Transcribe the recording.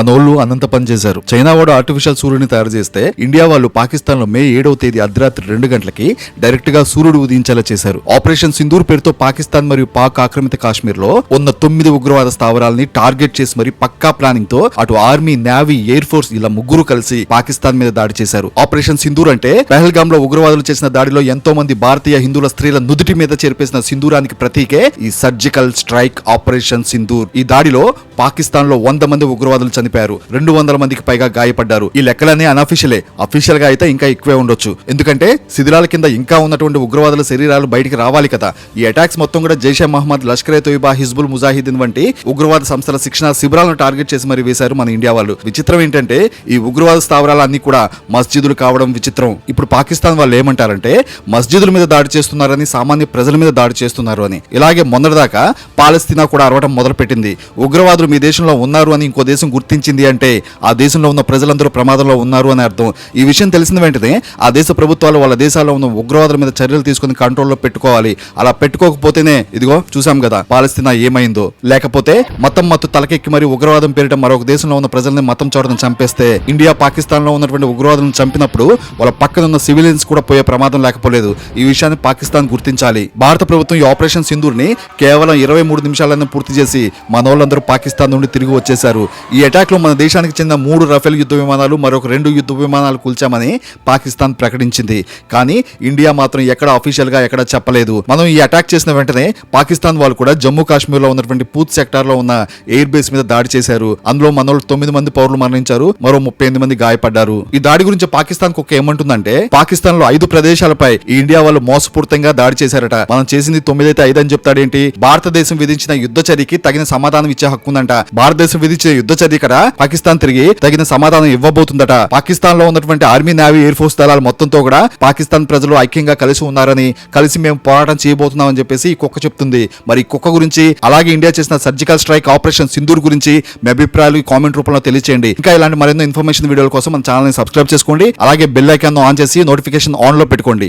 మనోళ్ళు అనంత పని చేశారు. చైనా వాడు ఆర్టిఫిషియల్ సూర్యుని తయారు చేస్తే ఇండియా వాళ్ళు పాకిస్తాన్లో మే ఏడవ తేదీ అర్ధరాత్రి రెండు గంటలకి డైరెక్ట్గా సూర్యుడు ఉదయించేలా చేశారు. ఆపరేషన్ సింధూర్ పేరుతో పాకిస్తాన్ మరియు పాక్ ఆక్రమిత కాశ్మీర్లో ఉన్న తొమ్మిది ఉగ్రవాద స్థావరాలని టార్గెట్ చేసి మరి పక్కా ప్లానింగ్తో అటు ఆర్మీ నేవీ ఎయిర్ ఫోర్స్ ఇలా ముగ్గురు కలిసి పాకిస్తాన్ మీద దాడి చేశారు. ఆపరేషన్ సింధూర్ అంటే పెహల్గామ్లో ఉగ్రవాదులు చేసిన దాడిలో ఎంతో మంది భారతీయ హిందువుల స్త్రీల నుదుటి మీద చేర్పేసిన సింధూరానికి ప్రతీకే ఈ సర్జికల్ స్ట్రైక్ ఆపరేషన్ సింధూర్. ఈ దాడిలో పాకిస్తాన్లో వంద మంది ఉగ్రవాదులు చనిపోయారు రెండు వందల మందికి పైగా గాయపడ్డారు. ఈ లెక్కలన్నీ అనఫీషియలే అఫీషియల్గా అయితే ఇంకా ఎక్కువే ఉండొచ్చు. ఎందుకంటే శిథిలాల కింద ఇంకా ఉన్నటువంటి ఉగ్రవాదుల శరీరాలు బయటికి రావాలి కదా. ఈ అటాక్స్ మొత్తం కూడా జైషే మహమ్మద్ లష్కర్ ఏ తోయిబా హిజ్బుల్ ముజాహిదీన్ వంటి ఉగ్రవాద సంస్థల శిక్షణ శిబిరాలను టార్గెట్ చేసి మరి వేశారు మన ఇండియా వాళ్ళు. విచిత్రం ఏంటంటే ఈ ఉగ్రవాద స్థావరాలు అన్ని కూడా మస్జిదులు కావడం విచిత్రం. ఇప్పుడు పాకిస్తాన్ వాళ్ళు ఏమంటారంటే మస్జిదుల మీద దాడి చేస్తున్నారని సామాన్య ప్రజల మీద దాడి చేస్తున్నారు అని. ఇలాగే మొన్నటిదాకా పాలస్తీనా కూడా అరవడం మొదలుపెట్టింది. ఉగ్రవాదులు మీ దేశంలో ఉన్నారు అని ఇంకో దేశం గుర్తించింది అంటే ఆ దేశంలో ఉన్న ప్రజలందరూ ప్రమాదంలో ఉన్నారు అని అర్థం. ఈ విషయం తెలిసిన వెంటనే ఆ దేశ ప్రభుత్వాలు వాళ్ళ దేశాల్లో ఉన్న ఉగ్రవాదుల మీద చర్యలు తీసుకుని కంట్రోల్లో పెట్టుకోవాలి. అలా పెట్టుకోకపోతేనే ఇదిగో చూసాం కదా పాలస్తీనా ఏమైందో. లేకపోతే మతం మత్తు తలకెక్కి మరి ఉగ్రవాదం పేరిట మరొక దేశంలో ఉన్న ప్రజల్ని మతం చోటను చంపేస్తే ఇండియా పాకిస్తాన్లో ఉన్నటువంటి ఉగ్రవాదులను చంపినప్పుడు వాళ్ళ పక్కన ఉన్న సివిలియన్స్ కూడా పోయే ప్రమాదం లేకపోలేదు. ఈ విషయాన్ని పాకిస్తాన్ గుర్తించాలి. భారత ప్రభుత్వం ఈ ఆపరేషన్ సింధూర్ని కేవలం ఇరవై మూడు నిమిషాలను పూర్తి చేసి మనోళ్ళందరూ పాకిస్తాన్ నుండి తిరిగి వచ్చేశారు. ఈ అటాక్ లో మన దేశానికి చెందిన మూడు రఫేల్ యుద్ధ విమానాలు మరొక రెండు యుద్ధ విమానాలు కూల్చామని పాకిస్తాన్ ప్రకటించింది. కానీ ఇండియా మాత్రం ఎక్కడ అఫీషియల్గా ఎక్కడ చెప్పలేదు. మనం ఈ అటాక్ చేసిన వెంటనే పాకిస్తాన్ వాళ్ళు కూడా జమ్మూ కాశ్మీర్లో ఉన్నటువంటి పూత్ సెక్టార్లో ఉన్న ఎయిర్ బేస్ మీద దాడి చేశారు. అందులో మన తొమ్మిది మంది పౌరులు మరణించారు మరో ముప్పై ఎనిమిది మంది గాయపడ్డారు. ఈ దాడి గురించి పాకిస్తాన్ కుక్క ఏమంటుందంటే పాకిస్తాన్లో ఐదు ప్రదేశాలపై ఈ ఇండియా వాళ్ళు మోసపూరితంగా దాడి చేశారట. మనం చేసింది తొమ్మిది అయితే ఐదు అని చెప్తాడేంటి? భారతదేశం విధించిన యుద్ధ చర్యకి తగిన సమాధానం ఇచ్చే హక్కు ఉందంట. భారతదేశం విధించిన యుద్ధ చర్య కదా పాకిస్తాన్ తిరిగి తగిన సమాధానం ఇవ్వబోతుందట. పాకిస్తాన్లో ఉన్నటువంటి ఆర్మీ నేవీ ఎయిర్ ఫోర్స్ దళాలు మొత్తంతో కూడా పాకిస్తాన్ ప్రజలు ఐక్యంగా కలిసి ఉన్నారని కలిసి మేము పోరాటం చేయబోతున్నామని చెప్పేసి ఈ కుక్క చెప్తుంది. మరి కుక్క గురించి అలాగే ఇండియా చేసిన సర్జికల్ స్ట్రైక్ ఆపరేషన్ సింధూర్ గురించి మీ అభిప్రాయాలు కామెంట్ రూపంలో తెలియచేయండి. ఇంకా ఇలాంటి మరెన్నో ఇన్ఫర్మేషన్ వీడియోల కోసం మన ఛానల్ని సబ్స్క్రైబ్ చేసుకోండి. అలాగే బెల్ ఐకాన్ ఆన్ చేసి నోటిఫికేషన్ ఆన్లో పెట్టుకోండి.